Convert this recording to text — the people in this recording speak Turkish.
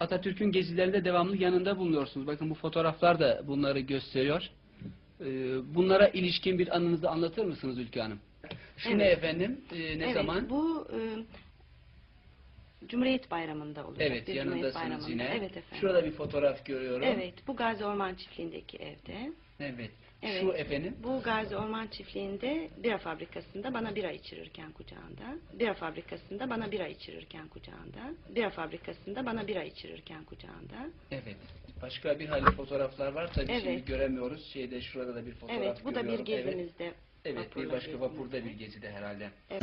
Atatürk'ün gezilerinde devamlı yanında bulunuyorsunuz. Bakın bu fotoğraflar da bunları gösteriyor. Ee, bunlara ilişkin bir anınızı anlatır mısınız Ülke Hanım? Şu Evet. ne efendim? Ee, ne evet, zaman? Bu e, Cumhuriyet Bayramı'nda olacak. Evet bir yanındasınız yine. Evet efendim. Şurada bir fotoğraf görüyorum. Evet, bu Gazi Orman Çiftliği'ndeki evde. Evet. Evet. Şu efendim. Bu Gazi Orman Çiftliği'nde bira fabrikasında bana bira içirirken kucağında. Bira fabrikasında bana bira içirirken kucağında. Bira fabrikasında bana bira içirirken kucağında. Evet. Başka bir halde fotoğraflar var. Tabii şimdi Evet. göremiyoruz. Şeyde şurada da bir fotoğraf evet, bu da bir görüyorum. Evet. gezimizde. Evet, bir başka vapurda gezimizde. bir gezide herhalde. Evet.